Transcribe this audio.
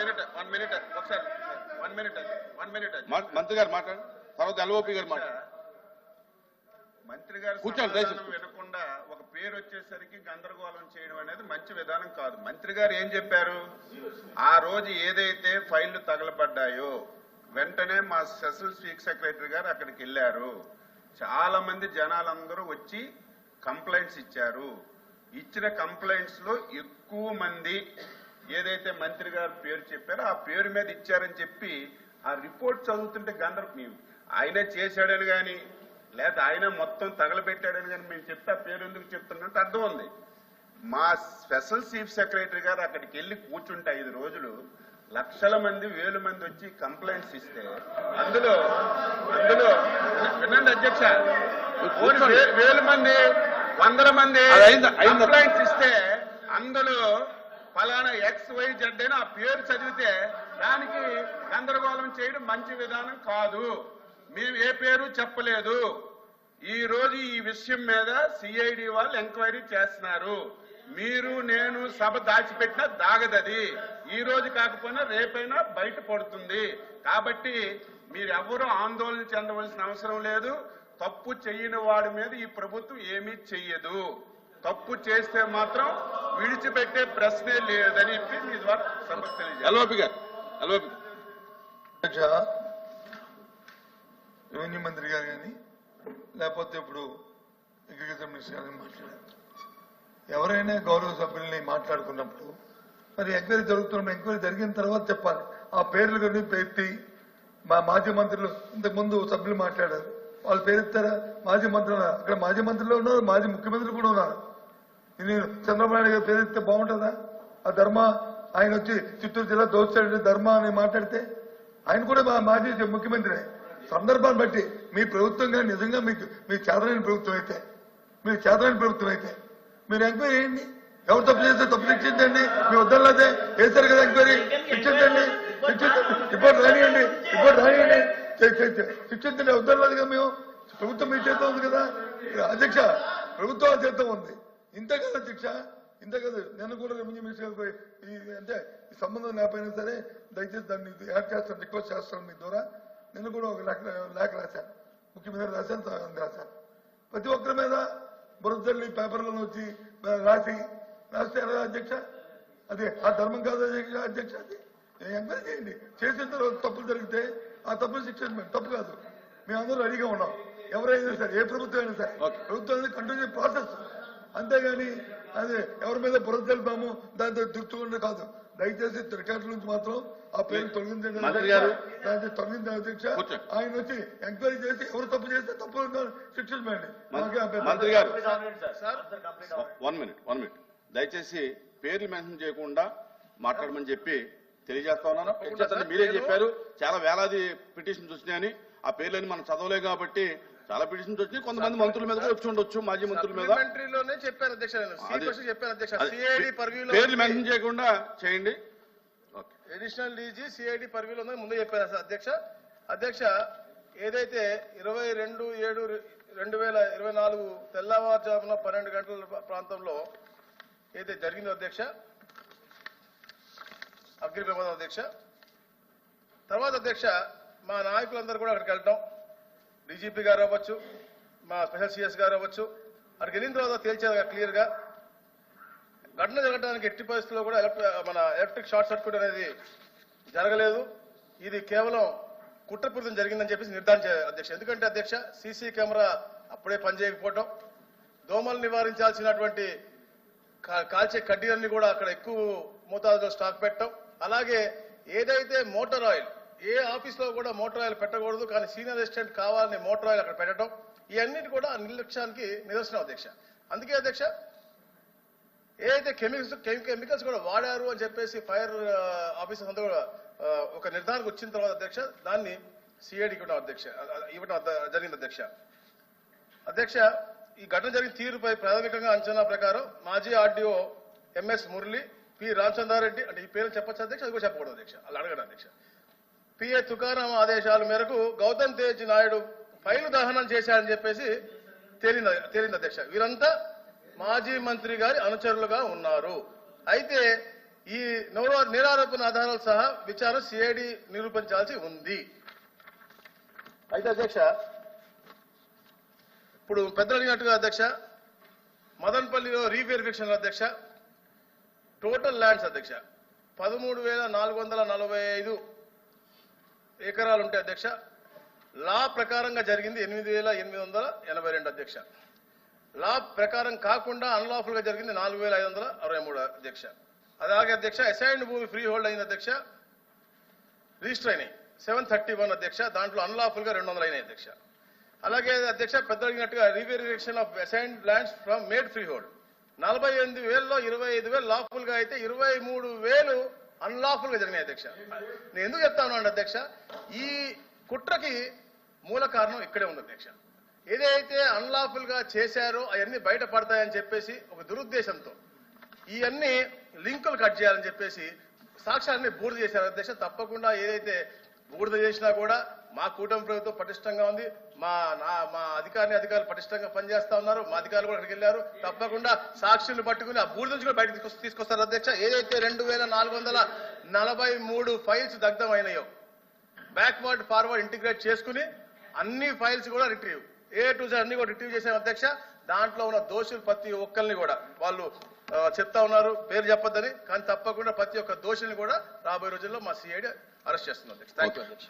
Minute one minute ఒకసారి one minute one minute. మంత్రి గారు మాట్లాడు. తర్వాత ఎల్ఓపి గారు మాట్లాడు. మంత్రి గారు. వినకుండా ఒక పేరు వచ్చేసరికి గందరగోళం చేయడం అనేది మంచి విధానం కాదు. మంత్రి గారు ఏం చెప్పారు? ఆ రోజు ఏదైతే ఫైళ్ళు తగలబడ్డాయో వెంటనే మా స్పెషల్ చీఫ్ సెక్రటరీ గారు అక్కడికి వెళ్ళారు. చాలా మంది జనాలందరూ వచ్చి కంప్లైంట్స్ ఇచ్చారు. ఇచ్చిన కంప్లైంట్స్లో ఎక్కువ మంది ఏదైతే మంత్రి గారు పేరు చెప్పారో ఆ పేరు మీద ఇచ్చారని చెప్పి ఆ రిపోర్ట్ చదువుతుంటే గందర మేము ఆయనే చేశాడని గాని లేదా ఆయన మొత్తం తగలబెట్టాడని కానీ మేము చెప్తే ఆ పేరు ఎందుకు చెప్తున్నట్టు అర్థం ఉంది. మా స్పెషల్ చీఫ్ సెక్రటరీ గారు అక్కడికి వెళ్ళి కూర్చుంటే ఐదు రోజులు లక్షల మంది వేల మంది వచ్చి కంప్లైంట్స్ ఇస్తే అందులో అందులో వినండి అధ్యక్ష. వేల మంది వందల మంది? కంప్లైంట్స్ ఇస్తే అందులో ఫలానా ఎక్స్ వై జెడ్ అని ఆ పేరు చదివితే దానికి గందరగోళం చేయడం మంచి విధానం కాదు. మేము ఏ పేరు చెప్పలేదు. ఈ రోజు ఈ విషయం మీద సిఐడి వాళ్ళు ఎంక్వైరీ చేస్తున్నారు. మీరు నేను సభ దాచిపెట్టినా దాగదది. ఈ రోజు కాకపోయినా రేపైనా బయట పడుతుంది. కాబట్టి మీరెవరూ ఆందోళన చెందవలసిన అవసరం లేదు. తప్పు చేయని వాడి మీద ఈ ప్రభుత్వం ఏమీ చెయ్యదు. తప్పు చేస్తే మాత్రం విడిచిపెట్టే ప్రశ్నే లేదని చెప్పి మీ ద్వారా రెవెన్యూ మంత్రి గారు కానీ లేకపోతే ఇప్పుడు అగ్రికల్చర్ మినిస్టర్ గారు మాట్లాడారు. ఎవరైనా గౌరవ సభ్యుల్ని మాట్లాడుకున్నప్పుడు మరి ఎంక్వైరీ జరుగుతున్న ఎంక్వైరీ జరిగిన తర్వాత చెప్పాలి. ఆ పేర్లు కానీ ఎత్తి మా మాజీ మంత్రులు ఇంతకుముందు సభ్యులు మాట్లాడారు. వాళ్ళు పేరెత్తారా మాజీ మంత్రులు. అక్కడ మాజీ మంత్రులు ఉన్నారు మాజీ ముఖ్యమంత్రులు కూడా ఉన్నారు. నేను చంద్రబాబు నాయుడు గారు పేరెత్తే బాగుంటుందా? ఆ ధర్మ ఆయన వచ్చి చిత్తూరు జిల్లా దోచాడు ధర్మ అని మాట్లాడితే ఆయన కూడా మా మాజీ ముఖ్యమంత్రి. సందర్భాన్ని బట్టి మీ ప్రభుత్వంగా నిజంగా మీకు మీ చేతనైన ప్రభుత్వం అయితే మీరు చేతనైన ప్రభుత్వం అయితే మీరు ఎంక్వైరీ చేయండి. ఎవరు తప్పు చేస్తే తప్పు శిక్షించండి మీ వద్దలేదే వేశారు కదా ఎంక్వైరీ. శిక్షించండి శిక్షించండి రిపోర్ట్ రానియండి. రిపోర్ట్ రానియండి. శిక్షించండి వద్దలేదు కదా మేము ప్రభుత్వం మీ చేత ఉంది కదా. అధ్యక్ష ప్రభుత్వం చేత ఉంది. ఇంత కదా అధ్యక్ష ఇంత కదా? నేను కూడా రెవెన్యూ మినిస్టర్ గారికి పోయి ఈ అంటే ఈ సంబంధం లేకపోయినా సరే దయచేసి దాన్ని యాడ్ చేస్తాను రిక్వెస్ట్ చేస్తాను మీ ద్వారా. నేను కూడా ఒక లేఖ లేఖ రాశాను. ముఖ్యమంత్రి రాశాను రాశాను. ప్రతి ఒక్కరి మీద బురదల్లి పేపర్లలో వచ్చి రాసి రాస్తే ఎలా అధ్యక్ష? అది ఆ ధర్మం కాదు అధ్యక్ష అధ్యక్ష అది. ఎంక్వైరీ చేయండి. చేసిన తర్వాత తప్పులు జరిగితే ఆ తప్పులు శిక్షించండి తప్పు కాదు. మేమందరూ రెడీగా ఉన్నాం. ఎవరైనా సరే ఏ ప్రభుత్వం అయినా సరే. ప్రభుత్వం అనేది కంటిన్యూ ప్రాసెస్ అంతేగాని అది ఎవరి మీద బురద తెలుపాము దాంతో దుర్చుకుంటే కాదు. దయచేసి రికార్డు నుంచి మాత్రం ఆ పేరు తొలగించండి. దాన్ని అధ్యక్ష. ఆయన వచ్చి ఎంక్వైరీ చేసి ఎవరు తప్పు చేస్తే తప్పు శిక్షించండి మంత్రి గారు. Sir one minute one minute దయచేసి పేర్లు మెన్షన్ చేయకుండా మాట్లాడమని చెప్పి తెలియజేస్తా ఉన్నాను. మీరే చెప్పారు. చాలా వేలాది పిటిషన్స్ వచ్చినాయని. ఆ పేర్లని మనం చదవలేం కాబట్టి చాలా పిటిషన్స్ వచ్చినాయి. కొంతమంది మంత్రుల మీద కూడా వచ్చి ఉండొచ్చు మాజీ మంత్రుల మీద. సప్లిమెంటరీలోనే చెప్పాను అధ్యక్ష నేను సి అది- క్వశ్చన్ చెప్పాను అధ్యక్ష. అది సిఐడి పర్వ్యూలో పేర్లు మెన్షన్ చేయకుండా చేయండి. ఓకే. అడిషనల్ డీజీ సిఐడి పర్వ్యూలో ఉందని ముందే చెప్పాను సార్ అధ్యక్ష. అధ్యక్ష ఏదైతే ఇరవై రెండు ఏడు రెండు వేల ఇరవై నాలుగు తెల్లవారుజామున పన్నెండు గంటల ప్రాంతంలో ఏదైతే జరిగిందో అధ్యక్ష అగ్ని ప్రమాదం అధ్యక్ష. తర్వాత అధ్యక్ష మా నాయకులందరూ కూడా అక్కడికి వెళ్ళటం డీజీపీ గారు అవ్వచ్చు మా స్పెషల్ సిఎస్ గారు అవ్వచ్చు అక్కడికి వెళ్ళిన తర్వాత తేల్చేది క్లియర్గా ఘటన జరగడానికి ఎట్టి పరిస్థితుల్లో కూడా మన ఎలక్ట్రిక్ షార్ట్ సర్క్యూట్ అనేది జరగలేదు. ఇది కేవలం కుట్రపూరితం జరిగిందని చెప్పేసి నిర్ధారించారు అధ్యక్ష. ఎందుకంటే అధ్యక్ష సీసీ కెమెరా అప్పుడే పనిచేయకపోవడం దోమలు నివారించాల్సినటువంటి కా- కాల్చే కడ్డీలన్నీ కూడా అక్కడ ఎక్కువ మోతాదులో స్టాక్ పెట్టడం అలాగే ఏదైతే మోటార్ ఆయిల్ ఏ ఆఫీస్లో కూడా మోటార్ ఆయిల్ పెట్టకూడదు కానీ సీనియర్ అసిస్టెంట్ కావాలని మోటార్ ఆయిల్ అక్కడ పెట్టడం ఇవన్నిటి కూడా నిర్లక్ష్యానికి నిదర్శనం అధ్యక్ష. అందుకే అధ్యక్ష ఏదైతే కెమికల్స్ కెమికల్స్ కూడా వాడారు అని చెప్పేసి ఫైర్ ఆఫీసర్స్ అంతా కూడా ఒక నిర్ధారణకు వచ్చిన తర్వాత అధ్యక్ష దాన్ని సిఐడికి ఇవ్వడం అధ్యక్ష ఇవ్వడం జరిగింది అధ్యక్ష. అధ్యక్ష ఈ ఘటన జరిగిన తీరుపై ప్రాథమికంగా అంచనా ప్రకారం మాజీ RDO MS Murali P Ramachandra Reddy అంటే ఈ పేరు చెప్పచ్చు అధ్యక్ష? అది కూడా చెప్పకూడదు అధ్యక్ష. అలా అడగడం అధ్యక్ష. పిఏ తుకారాం ఆదేశాల మేరకు గౌతమ్ తేజ్ నాయుడు ఫైల్ దహనం చేశారని చెప్పేసి తేలింది తేలింది అధ్యక్ష. వీరంతా మాజీ మంత్రి గారి అనుచరులుగా ఉన్నారు. అయితే ఈ నవరో- నిరారోపణ ఆధారాలు సహా విచారణ సిఐడి నిరూపించాల్సి ఉంది. అయితే అధ్యక్ష ఇప్పుడు పెద్దలు అడిగినట్టుగా అధ్యక్ష మదన్పల్లిలో రీవెరిఫికేషన్ అధ్యక్ష టోటల్ ల్యాండ్స్ అధ్యక్ష పదమూడు వేల నాలుగు వందల నలభై ఐదు ఎకరాలు ఉంటాయి అధ్యక్ష లా ప్రకారంగా జరిగింది ఎనిమిది వేల ఎనిమిది వందల ఎనభై రెండు అధ్యక్ష. లా ప్రకారం కాకుండా అన్లాఫుల్గా జరిగింది నాలుగు వేల ఐదు వందల అరవై మూడు అధ్యక్ష. అలాగే అధ్యక్ష అసైన్డ్ భూమి ఫ్రీ హోల్డ్ అయింది అధ్యక్ష. రిజిస్టర్ అయినాయి. సెవెన్ థర్టీ వన్ అధ్యక్ష దాంట్లో అన్లాఫుల్గా రెండు వందలు అయినాయి అధ్యక్ష. అలాగే అధ్యక్ష పెద్ద అడిగినట్టుగా reverification of assigned lands from made freehold నలభై ఎనిమిది వేలలో ఇరవై ఐదు వేలు లాఫుల్గా అయితే ఇరవై మూడు వేలు అన్లాఫుల్గా జరిగినాయి అధ్యక్ష. నేను ఎందుకు చెప్తా ఉన్నాను అధ్యక్ష ఈ కుట్రకి మూల కారణం ఇక్కడే ఉంది అధ్యక్ష. ఏదైతే అన్లాఫుల్గా చేశారో అవన్నీ బయటపడతాయని చెప్పేసి ఒక దురుద్దేశంతో ఇవన్నీ లింకులు కట్ చేయాలని చెప్పేసి సాక్ష్యాన్ని బూడిద చేశారు అధ్యక్ష. తప్పకుండా ఏదైతే బూడిద చేసినా కూడా మా కూటమి ప్రభుత్వం పటిష్టంగా ఉంది. మా నా మా అధికారిని అధికారులు పటిష్టంగా పనిచేస్తా ఉన్నారు. మా అధికారులు కూడా అక్కడికి వెళ్ళారు. తప్పకుండా సాక్షులు పట్టుకుని ఆ బూడిద నుంచి కూడా బయటకు తీసుకొస్తారు అధ్యక్ష. ఏదైతే రెండు వేల నాలుగు వందల నలభై మూడు ఫైల్స్ దగ్ధమైనాయో బ్యాక్వర్డ్ ఫార్వర్డ్ ఇంటిగ్రేట్ చేసుకుని అన్ని ఫైల్స్ కూడా రిట్రీవ్ ఏ టు జెడ్ అన్ని కూడా రిట్రీవ్ చేసాం అధ్యక్ష. దాంట్లో ఉన్న దోషులు ప్రతి ఒక్కరిని కూడా వాళ్ళు చెప్తా ఉన్నారు. పేరు చెప్పొద్దని. కానీ తప్పకుండా ప్రతి ఒక్క దోషుల్ని కూడా రాబోయే రోజుల్లో మా సిఐడి అరెస్ట్ చేస్తుంది అధ్యక్ష. థ్యాంక్ యూ అధ్యక్ష